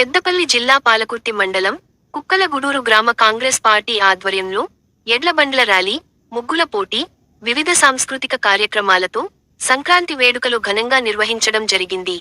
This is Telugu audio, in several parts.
పెద్దపల్లి జిల్లా పాలకుర్తి మండలం కుక్కలగూడూరు గ్రామ కాంగ్రెస్ పార్టీ ఆధ్వర్యంలో ఎడ్లబండ్ల ర్యాలీ ముగ్గుల పోటీ వివిధ సాంస్కృతిక కార్యక్రమాలతో సంక్రాంతి వేడుకలు ఘనంగా నిర్వహించడం జరిగింది.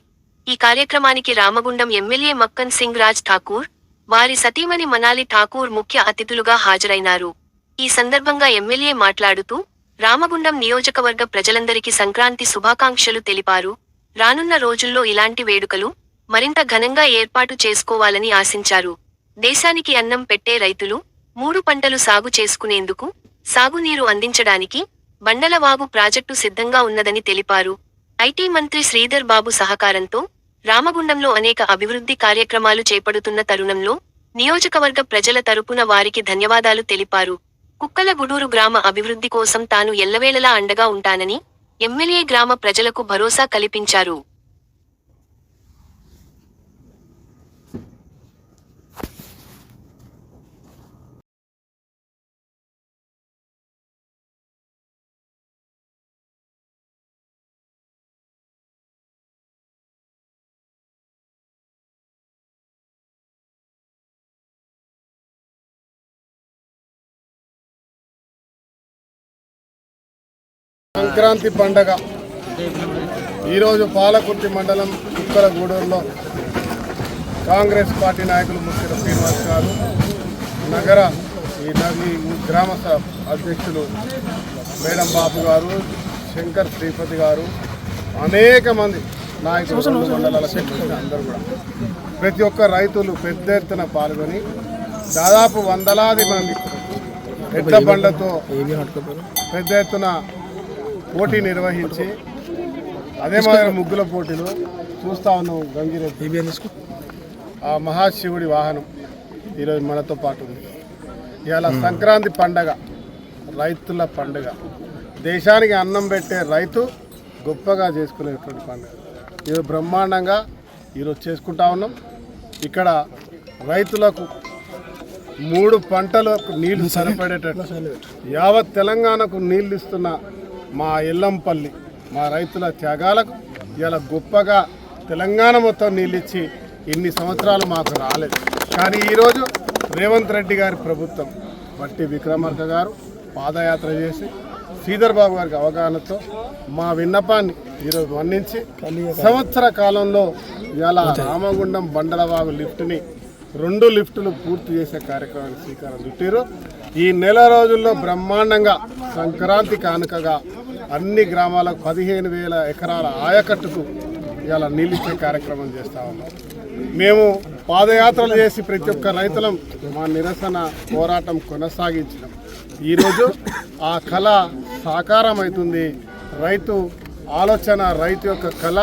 ఈ కార్యక్రమానికి రామగుండం ఎమ్మెల్యే మక్కన్ సింగ్ రాజ్ ఠాకూర్ వారి సతీమణి మనాలి ఠాకూర్ ముఖ్య అతిథులుగా హాజరైనారు. ఈ సందర్భంగా ఎమ్మెల్యే మాట్లాడుతూ రామగుండం నియోజకవర్గ ప్రజలందరికీ సంక్రాంతి శుభాకాంక్షలు తెలిపారు. రానున్న రోజుల్లో ఇలాంటి వేడుకలు మరింత ఘనంగా ఏర్పాటు చేసుకోవాలని ఆశించారు. దేశానికి అన్నం పెట్టే రైతులు మూడు పంటలు సాగు చేసుకునేందుకు సాగునీరు అందించడానికి బండలవాగు ప్రాజెక్టు సిద్ధంగా ఉన్నదని తెలిపారు. ఐటీ మంత్రి శ్రీధర్ బాబు సహకారంతో రామగుండంలో అనేక అభివృద్ధి కార్యక్రమాలు చేపడుతున్న తరుణంలో నియోజకవర్గ ప్రజల తరపున వారికి ధన్యవాదాలు తెలిపారు. కుక్కలగూడూరు గ్రామ అభివృద్ధి కోసం తాను ఎల్లవేళలా అండగా ఉంటానని ఎమ్మెల్యే గ్రామ ప్రజలకు భరోసా కల్పించారు. సంక్రాంతి పండగ. ఈరోజు పాలకుర్తి మండలం కుక్కల గూడూరులో కాంగ్రెస్ పార్టీ నాయకులు ముఖ్య శ్రీనివాస్ గారు నగర ఈ ఈ గ్రామ అధ్యక్షులు మేడం బాబు గారు శంకర్ శ్రీపతి గారు అనేక మంది నాయకులు మండలాల అందరూ కూడా. ప్రతి ఒక్క రైతులు పెద్ద ఎత్తున పాల్గొని దాదాపు వందలాది మంది ఎడ్ల బండ్లతో పెద్ద ఎత్తున పోటీ నిర్వహించి అదే మాదిరి ముగ్గుల పోటీలు చూస్తా ఉన్నాం గంగిరెద్దు. ఆ మహాశివుడి వాహనం ఈరోజు మనతో పాటు ఉంది. ఇవాళ సంక్రాంతి పండగ రైతుల పండుగ. దేశానికి అన్నం పెట్టే రైతు గొప్పగా చేసుకునేటువంటి పండుగ. ఇది బ్రహ్మాండంగా ఈరోజు చేసుకుంటా ఉన్నాం. ఇక్కడ రైతులకు మూడు పంటలకు నీళ్ళు సరిపడేటట్టు యావత్ తెలంగాణకు నీళ్ళు ఇస్తున్న మా ఎల్లంపల్లి మా రైతుల త్యాగాలకు ఇలా గొప్పగా తెలంగాణ మొత్తం నీళ్ళు ఇన్ని సంవత్సరాలు మాకు రాలేదు. కానీ ఈరోజు రేవంత్ రెడ్డి గారి ప్రభుత్వం బట్టి విక్రమార్క గారు పాదయాత్ర చేసి శ్రీధర్ బాబు గారికి అవగాహనతో మా విన్నపాన్ని ఈరోజు మన్నించి సంవత్సర కాలంలో ఇలా రామగుండం బండలబాబు లిఫ్ట్ని రెండు లిఫ్టులు పూర్తి చేసే కార్యక్రమానికి శ్రీకారం చుట్టారు ఈ నెల రోజుల్లో బ్రహ్మాండంగా సంక్రాంతి కానుకగా అన్ని గ్రామాలకు పదిహేను వేల ఎకరాల ఆయకట్టుకు ఇవాళ నీళ్ళిచ్చే కార్యక్రమం చేస్తా ఉన్నాం. మేము పాదయాత్రలు చేసి ప్రతి ఒక్క రైతులం మా నిరసన పోరాటం కొనసాగించినాం. ఈరోజు ఆ కళ సాకారం అవుతుంది రైతు ఆలోచన రైతు యొక్క కళ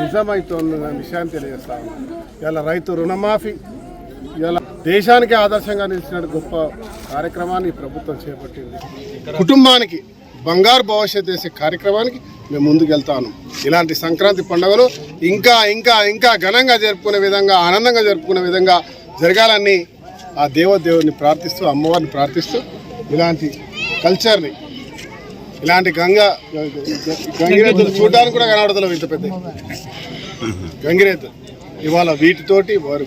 నిజమవుతుంది అనే విషయాన్ని తెలియజేస్తా ఉన్నాం. ఇలా రైతు రుణమాఫీ ఇలా దేశానికి ఆదర్శంగా నిలిచిన గొప్ప కార్యక్రమాన్ని ప్రభుత్వం చేపట్టింది. కుటుంబానికి బంగారు భవిష్యత్ చేసే కార్యక్రమానికి మేము ముందుకెళ్తాను. ఇలాంటి సంక్రాంతి పండుగలు ఇంకా ఇంకా ఇంకా ఘనంగా జరుపుకునే విధంగా ఆనందంగా జరుపుకునే విధంగా జరగాలని ఆ దేవదేవుని ప్రార్థిస్తూ అమ్మవారిని ప్రార్థిస్తూ ఇలాంటి కల్చర్ని ఇలాంటి గంగా గంగిరేతులు చూడడానికి కూడా కనబడతలేవు ఇంత పెద్ద. గంగిరేతులు ఇవాళ వీటితోటి వారి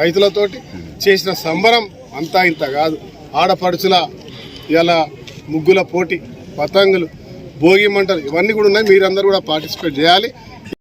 రైతులతోటి చేసిన సంబరం అంతా ఇంత కాదు. ఆడపడుచుల ఇలా ముగ్గుల పోటీ. పతంగులు భోగి మంటలు ఇవన్నీ కూడా ఉన్నాయి. మీరందరూ కూడా పార్టిసిపేట్ చేయాలి.